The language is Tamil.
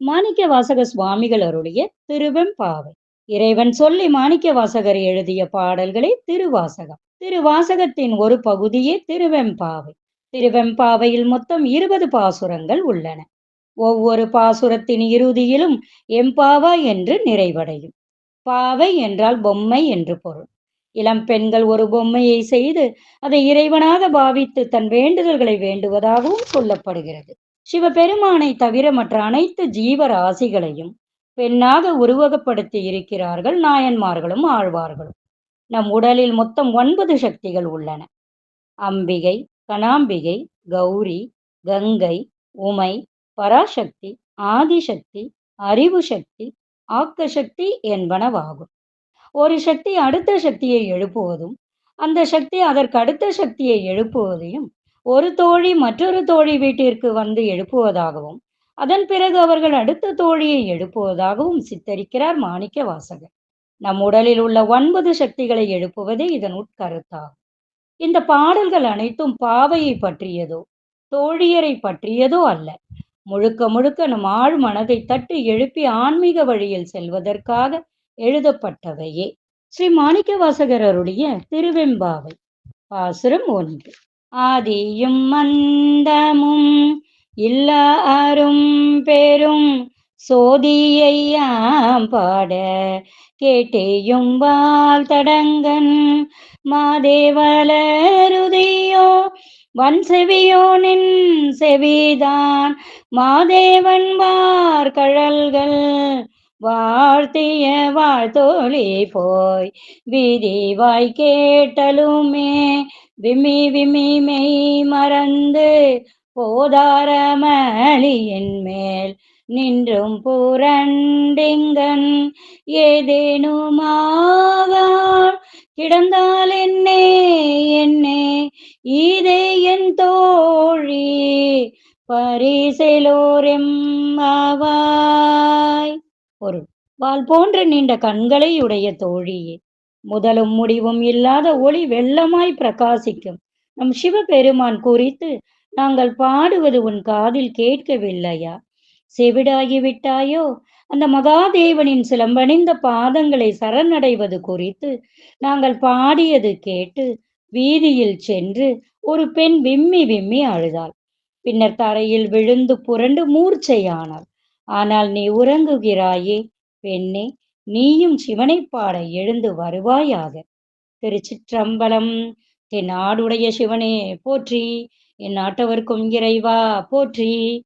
மாணிக்க வாசக சுவாமிகள் திருவெம்பாவை. இறைவன் சொல்லி மாணிக்க வாசகர் எழுதிய பாடல்களே திருவாசகம். திருவாசகத்தின் ஒரு பகுதியே திருவெம்பாவை. திருவெம்பாவையில் மொத்தம் இருபது பாசுரங்கள் உள்ளன. ஒவ்வொரு பாசுரத்தின் இறுதியிலும் எம்பாவா என்று நிறைவடையும். பாவை என்றால் பொம்மை என்று பொருள். இளம் பெண்கள் ஒரு பொம்மையை செய்து அதை இறைவனாக பாவித்து தன் வேண்டுதல்களை வேண்டுவதாகவும் சொல்லப்படுகிறது. சிவபெருமானை தவிர மற்ற அனைத்து ஜீவராசிகளையும் பெண்ணாக உருவகப்படுத்தி இருக்கிறார்கள் நாயன்மார்களும் ஆழ்வார்களும். நம் உடலில் மொத்தம் ஒன்பது சக்திகள் உள்ளன. அம்பிகை கணாம்பிகை கௌரி கங்கை உமை பராசக்தி ஆதிசக்தி அறிவு சக்தி ஆக்க சக்தி என்பனவாகும். ஒரு சக்தி அடுத்த சக்தியை எழுப்புவதும் அந்த சக்தி அதற்கு அடுத்த சக்தியை எழுப்புவதையும் ஒரு தோழி மற்றொரு தோழி வீட்டிற்கு வந்து எழுப்புவதாகவும் அதன் பிறகு அவர்கள் அடுத்த தோழியை எழுப்புவதாகவும் சித்தரிக்கிறார் மாணிக்க வாசகர். நம் உடலில் உள்ள ஒன்பது சக்திகளை எழுப்புவதே இதன் உட்கருத்தாகும். இந்த பாடல்கள் அனைத்தும் பாவையை பற்றியதோ தோழியரை பற்றியதோ அல்ல. முழுக்க முழுக்க நம் ஆழ் மனதை தட்டி எழுப்பி ஆன்மீக வழியில் செல்வதற்காக எழுதப்பட்டவையே. ஸ்ரீ மாணிக்க வாசகர் திருவெம்பாவை. பாசுரம் ஒன்று. ஆதியும் மந்தமும் இல்லாரும் பெரும் சோதியையாம் பாட கேட்டேயும் வாழ் தடங்கன் மாதேவலருதியோ வன் செவியோ நின் செவிதான். மாதேவன் வார் கழல்கள் வாழ்த்திய வாழ்த்தோழி போய் விதிவாய் கேட்டலுமே விம்மி விம்மி மெய் மறந்து போதாரமளியின் மேல் நின்றும் புரண்டிங்கன். ஏதேனுமாவார் கிடந்தால் என்னே என்னே இதே என் தோழி பரிசெலோரெம்மாவாய் ஒரு வால் போன்ற நீண்ட கண்களை உடைய தோழியே. முதலும் முடிவும் இல்லாத ஒளி வெள்ளமாய் பிரகாசிக்கும். நம் சிவபெருமான் குறித்து நாங்கள் பாடுவது உன் காதில் கேட்கவில்லையா? செவிடாகிவிட்டாயோ? அந்த மகாதேவனின் சிலம்பணிந்த பாதங்களை சரணடைவது குறித்து நாங்கள் பாடியது கேட்டு வீதியில் சென்று ஒரு பெண் விம்மி விம்மி அழுதாள். பின்னர் தரையில் விழுந்து புரண்டு மூர்ச்சையானாள். ஆனால் நீ உறங்குகிறாயே பெண்ணே நீயும் சிவனை பாட எழுந்து வருவாயாக. திருச்சிற்றம்பலம் என் நாடுடைய சிவனே போற்றி. என் நாட்டவர்க்கும் இறைவா போற்றி.